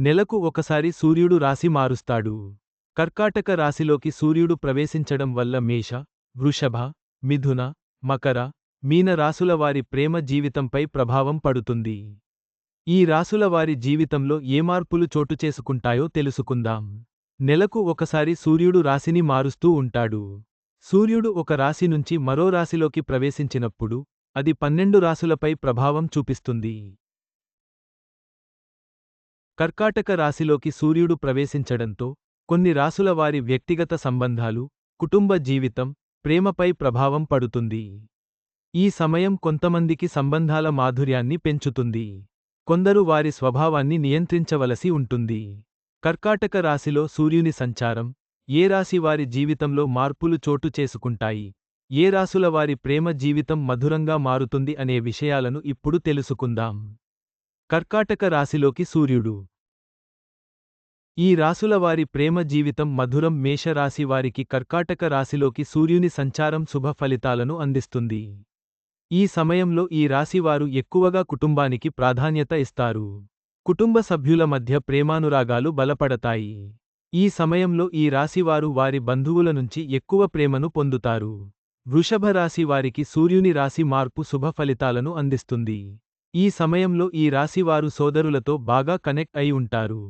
నెలకు ఒకసారి సూర్యుడు రాశి మారుస్తాడు. కర్కాటక రాశిలోకి సూర్యుడు ప్రవేశించడం వల్ల మేష వృషభ మిథున మకర మీన రాసుల వారి ప్రేమ జీవితంపై ప్రభావం పడుతుంది. ఈ రాసుల వారి జీవితంలో ఏ మార్పులు చోటు చేసుకుంటాయో తెలుసుకుందాం. నెలకు ఒకసారి సూర్యుడు రాశిని మారుస్తూ ఉంటాడు. సూర్యుడు ఒక రాశి నుంచి మరో రాశిలోకి ప్రవేశించినప్పుడు అది పన్నెండు రాసులపై ప్రభావం చూపిస్తుంది. కర్కాటక రాశిలోకి సూర్యుడు ప్రవేశించడంతో కొన్ని రాసుల వారి వ్యక్తిగత సంబంధాలు కుటుంబ జీవితం ప్రేమపై ప్రభావం పడుతుంది. ఈ సమయం కొంతమందికి సంబంధాల మాధుర్యాన్ని పెంచుతుంది. కొందరు వారి స్వభావాన్ని నియంత్రించవలసి ఉంటుంది. కర్కాటక రాశిలో సూర్యుని సంచారం ఏ రాశి వారి జీవితంలో మార్పులు చోటు చేసుకుంటాయి ఏ రాసుల వారి ప్రేమ జీవితం మధురంగా మారుతుంది అనే విషయాలను ఇప్పుడు తెలుసుకుందాం. కర్కాటక రాశిలోకి సూర్యుడు ఈ రాశులవారి ప్రేమ జీవితం మధురం మేషరాశి వారికి కర్కాటక రాశిలోకి సూర్యుని సంచారం శుభ ఫలితాలను అందిస్తుంది. ఈ సమయంలో ఈ రాశివారు ఎక్కువగా కుటుంబానికి ప్రాధాన్యత ఇస్తారు. కుటుంబ సభ్యుల మధ్య ప్రేమానురాగాలు బలపడతాయి. ఈ సమయంలో ఈ రాశివారు వారి బంధువుల నుంచి ఎక్కువ ప్రేమను పొందుతారు. వృషభ రాశి వారికి సూర్యుని రాశి మార్పు శుభ ఫలితాలను అందిస్తుంది. ఈ సమయంలో ఈ రాశివారు సోదరులతో బాగా కనెక్ట్ అయి ఉంటారు.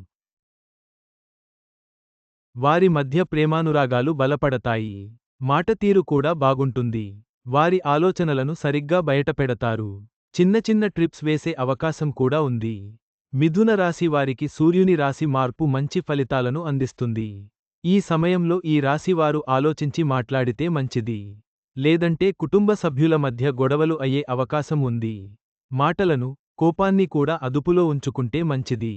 వారి మధ్య ప్రేమానురాగాలు బలపడతాయి. మాటతీరు కూడా బాగుంటుంది. వారి ఆలోచనలను సరిగ్గా బయటపెడతారు. చిన్న చిన్న ట్రిప్స్ వేసే అవకాశం కూడా ఉంది. మిథున రాశి వారికి సూర్యుని రాశి మార్పు మంచి ఫలితాలను అందిస్తుంది. ఈ సమయంలో ఈ రాశివారు ఆలోచించి మాట్లాడితే మంచిది. లేదంటే కుటుంబ సభ్యుల మధ్య గొడవలు అయ్యే అవకాశం ఉంది. మాటలను కోపాన్ని కూడా అదుపులో ఉంచుకుంటే మంచిది.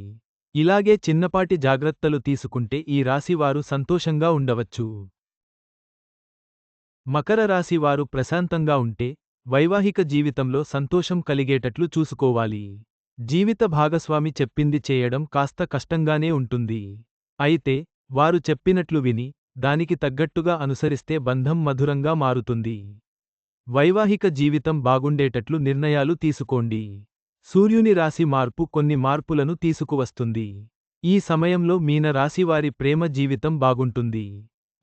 ఇలాగే చిన్నపాటి జాగ్రత్తలు తీసుకుంటే ఈ రాశివారు సంతోషంగా ఉండవచ్చు. మకర రాశివారు ప్రశాంతంగా ఉంటే వైవాహిక జీవితంలో సంతోషం కలిగేటట్లు చూసుకోవాలి. జీవిత భాగస్వామి చెప్పింది చేయడం కాస్త కష్టంగానే ఉంటుంది. అయితే వారు చెప్పినట్లు విని దానికి తగ్గట్టుగా అనుసరిస్తే బంధం మధురంగా మారుతుంది. వైవాహిక జీవితం బాగుండేటట్లు నిర్ణయాలు తీసుకోండి. సూర్యుని రాశి మార్పు కొన్ని మార్పులను తీసుకువస్తుంది. ఈ సమయంలో మీన రాశివారి ప్రేమ జీవితం బాగుంటుంది.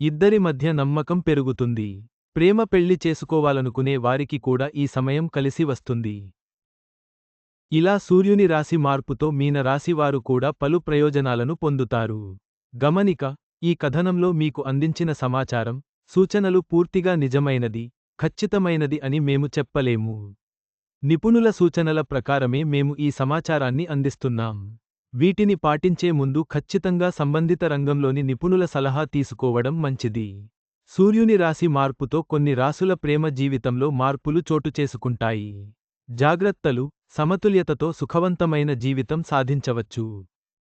ఇద్దరి మధ్య నమ్మకం పెరుగుతుంది. ప్రేమ పెళ్ళి చేసుకోవాలనుకునే వారికి కూడా ఈ సమయం కలిసి వస్తుంది. ఇలా సూర్యుని రాశి మార్పుతో మీన రాశివారు కూడా పలు ప్రయోజనాలను పొందుతారు. గమనిక ఈ కథనంలో మీకు అందించిన సమాచారం సూచనలు పూర్తిగా నిజమైనది ఖచ్చితమైనది అని మేము చెప్పలేము. నిపుణుల సూచనల ప్రకారమే మేము ఈ సమాచారాన్ని అందిస్తున్నాం. వీటిని పాటించే ముందు ఖచ్చితంగా సంబంధిత రంగంలోని నిపుణుల సలహా తీసుకోవడం మంచిది. సూర్యుని రాశి మార్పుతో కొన్ని రాసుల ప్రేమ జీవితంలో మార్పులు చోటు చేసుకుంటాయి. జాగ్రత్తలు సమతుల్యతతో సుఖవంతమైన జీవితం సాధించవచ్చు.